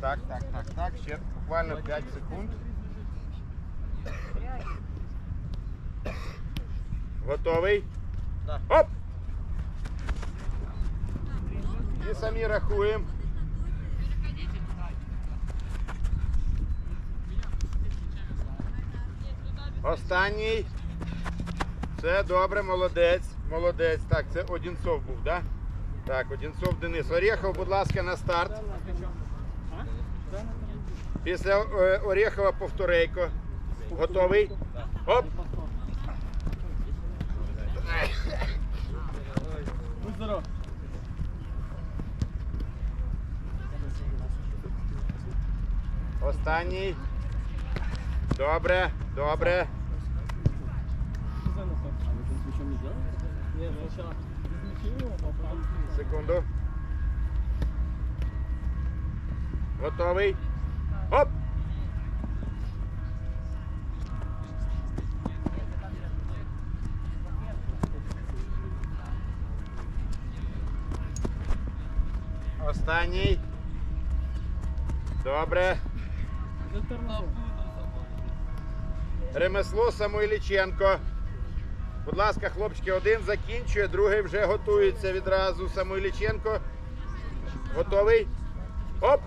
Так, так, так, так. Ще буквально 5 секунд. Готовий? Оп! І самі рахуємо. Останній. Все добре, молодець. Молодець. Так, це Одінцов був, так? Да? Так, Одінцов Денис. Орєхов, будь ласка, на старт. Після е, Орєхова повторейко. Готовий? Оп! Будь здоров. Останній. Добре, добре. Секунду. Готовий. Оп! Останній. Добре. Ремесло Самойліченко. Будь ласка, хлопчики, один закінчує, другий вже готується відразу. Самойліченко. Готовий? Оп!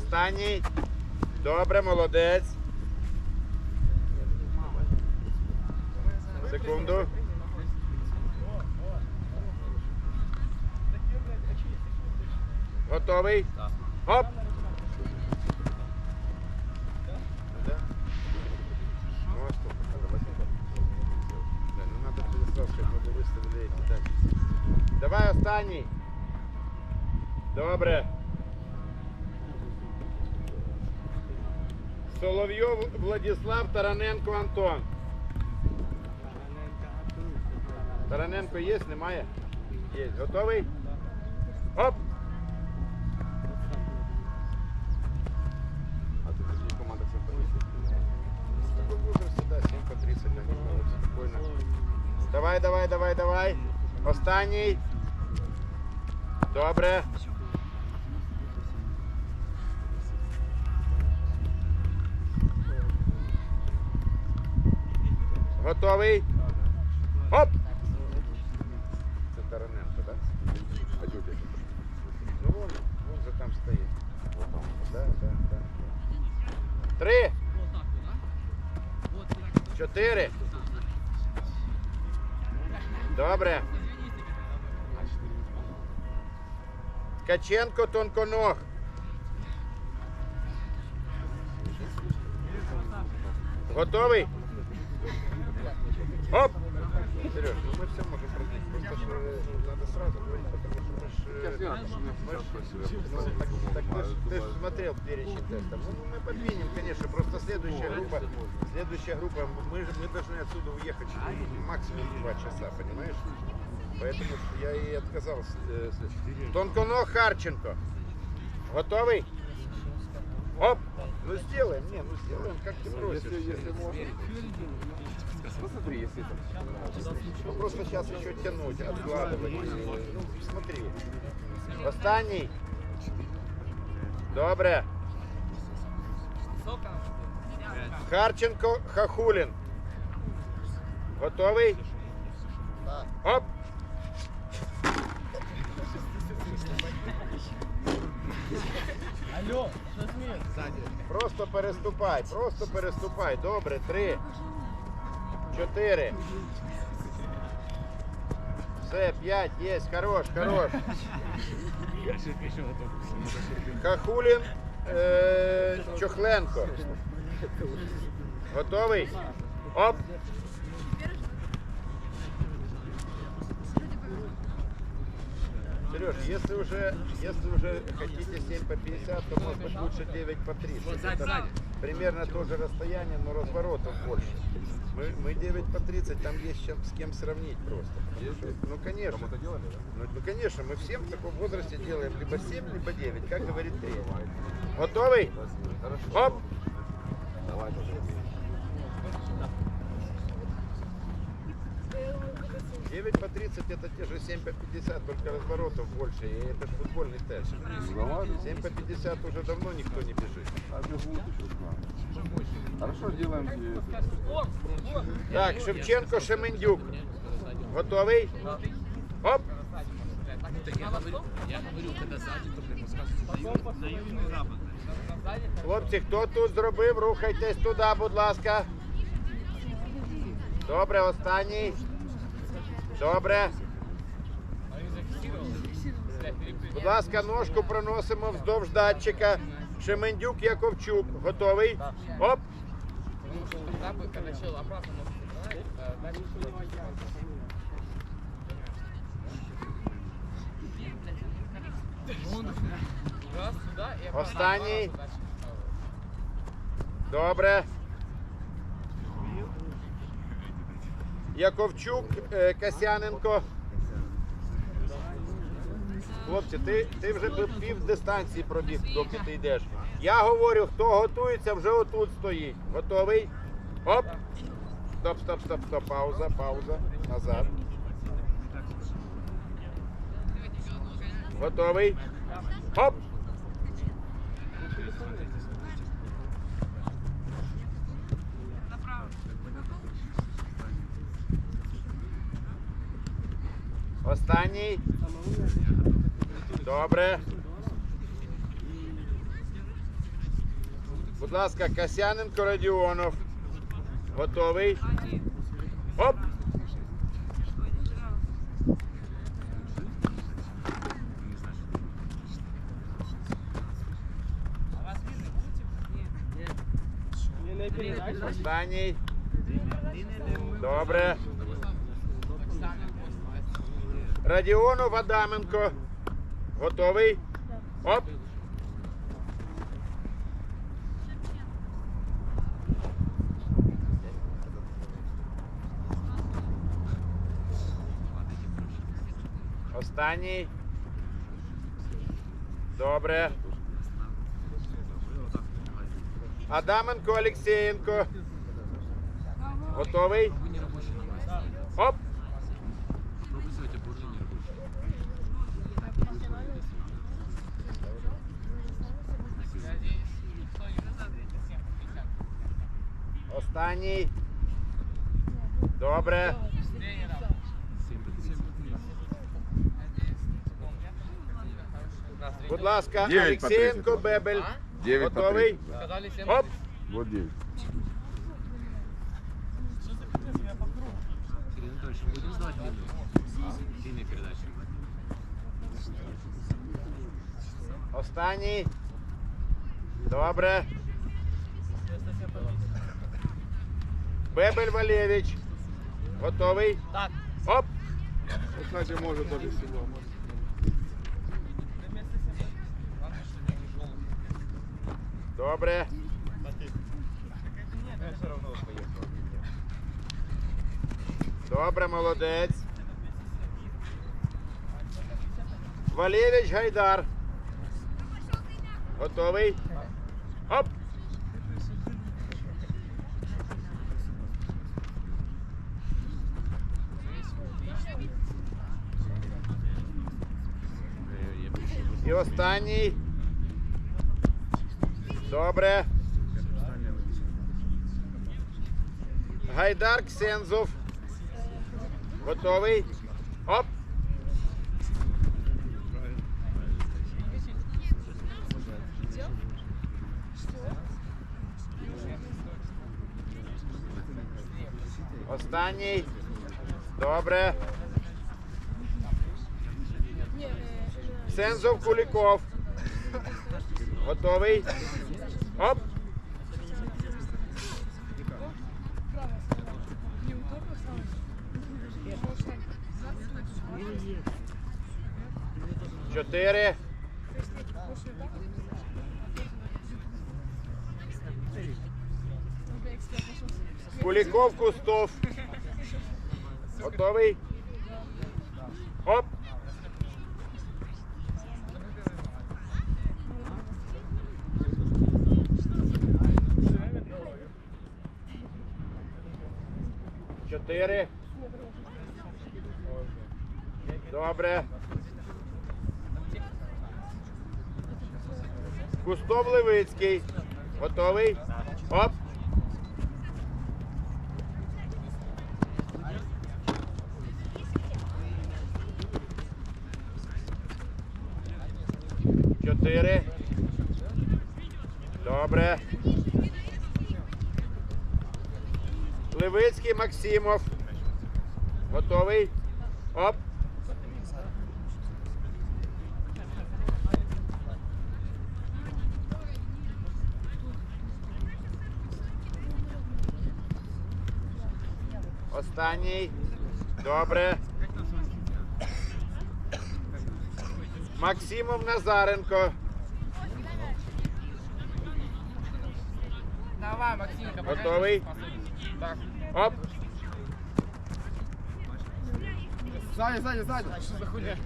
Останній. Добре, молодець. Секунду. Готовий? Оп! Давай. Да, ну Соловйов Владислав Тараненко Антон. Тараненко є, немає? Є. Готовий? Оп! А ты подожди, команда 7 по 30. В таком возрасте, да, 7 по 30, спокойно. Давай, давай, давай, давай. Останній. Добре. Готовий? Оп! Це Тараненко, так? А? Ну вон, вон же там стоїть. Да, да, да. Три. Чотири. Добре. Ткаченко тонконог. Готовий? Оп! Сереж, ну мы все можем продлить. Просто ж, э, надо сразу говорить, потому что мы ж, мы ж- ну, так, ты, ж, ты ж смотрел перечень тестов. Ну, мы подвинем, конечно. Просто следующая группа, следующая группа, мы, же- мы должны отсюда уехать ну, максимум два часа, понимаешь? Поэтому я и отказался. э, Тонконог Харченко. Готовый? Оп! Ну сделаем, не, ну сделаем, как ты просишь. Если, можно. Посмотри, если это. Ну, просто сейчас еще тянуть, откладывать. Ну, смотри. Останній. Добре. Харченко Хахулін. Готовий? Оп! Алло, смеешь? Просто переступай, просто переступай. Добре, три. Чотири. Все, п'ять, є, хорош, хорош. Хахулін е, Чохленко. Готовий? Оп! Сереж, если уже, если уже хотите 7 по 50, то может быть лучше 9 по 30. Это примерно то же расстояние, но разворотов больше. Мы, мы 9 по 30, там есть чем, с кем сравнить просто. Что, ну конечно. Ну, ну конечно, мы всем в таком возрасте делаем либо 7, либо 9, как говорит тренер. Готовый? Оп! Давай 9 по 30 это те же 7 по 50, только разворотов больше, и это ж футбольный тест. Ну, давай. 7 по 50 уже давно никто не бежит. А бегут еще знаю. Хорошо, делаем и это. Так, Шевченко, Шемендюк. Готовий? Оп! Хлопці, хто тут зробив, рухайтесь туди, будь ласка. Добре, останній. Добре. Будь ласка, ножку проносимо вздовж датчика. Шемендюк, Яковчук. Готовий? Оп! Останній. Добре. Яковчук, е, Касяненко. Хлопці, ти, ти вже пів дистанції пробіг, доки ти йдеш. Я говорю, хто готується, вже отут стоїть. Готовий? Оп! Стоп, стоп, стоп, стоп. Пауза, пауза. Назад. Готовий? Оп! Останній. Добре. Будь ласка, Касяненко Радіонов. Готовий. Оп! Останній. Добре. Радіонов Адаменко. Готовий? Оп! Останній. Добре. Адаменко Олексієнко. Готовий? Оп! Останній. Добре. Будь ласка, Олексієнко. Бебель. 9 Готовий? Оп! Вот 9. Сергей Анатольевич, будем длинную? Длинные. Останній. Добре. Бебель Валєвич. Готовий? Так. Оп! Кстати, может даже всего. Добре. Добре, молодець. Валєвич Гайдар. Готовий? Оп! І останній. Добре. Гайдар Ксензов. Готовий? Оп! Останній. Добре. Ксензов Куліков. Готовий? Оп! Чотири. Куліков Кустов. Готовий? Оп! Чотири. Добре. Кустов Левицький. Готовий? Оп. Чотири. Добре. Левицький Максимов. Готовий? Оп. Останній. Добре. Максимов Назаренко. Давай, Максимка, Готовий? Так. Оп. Сзади, сзади, сзади. Что за хуйня?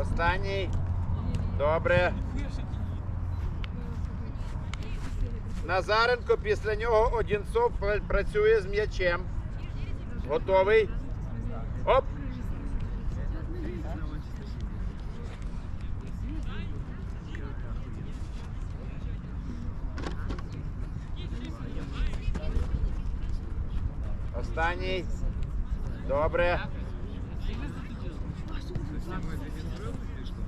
Останній. Добре. Назаренко після нього Одінцов пра- працює з м'ячем. Готовий. Оп. Останній. Добре.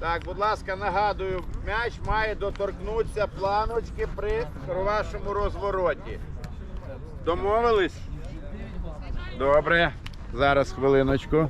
Так, будь ласка, нагадую, м'яч має доторкнутися планочки при вашому розвороті. Домовились? Добре. Зараз хвилиночку.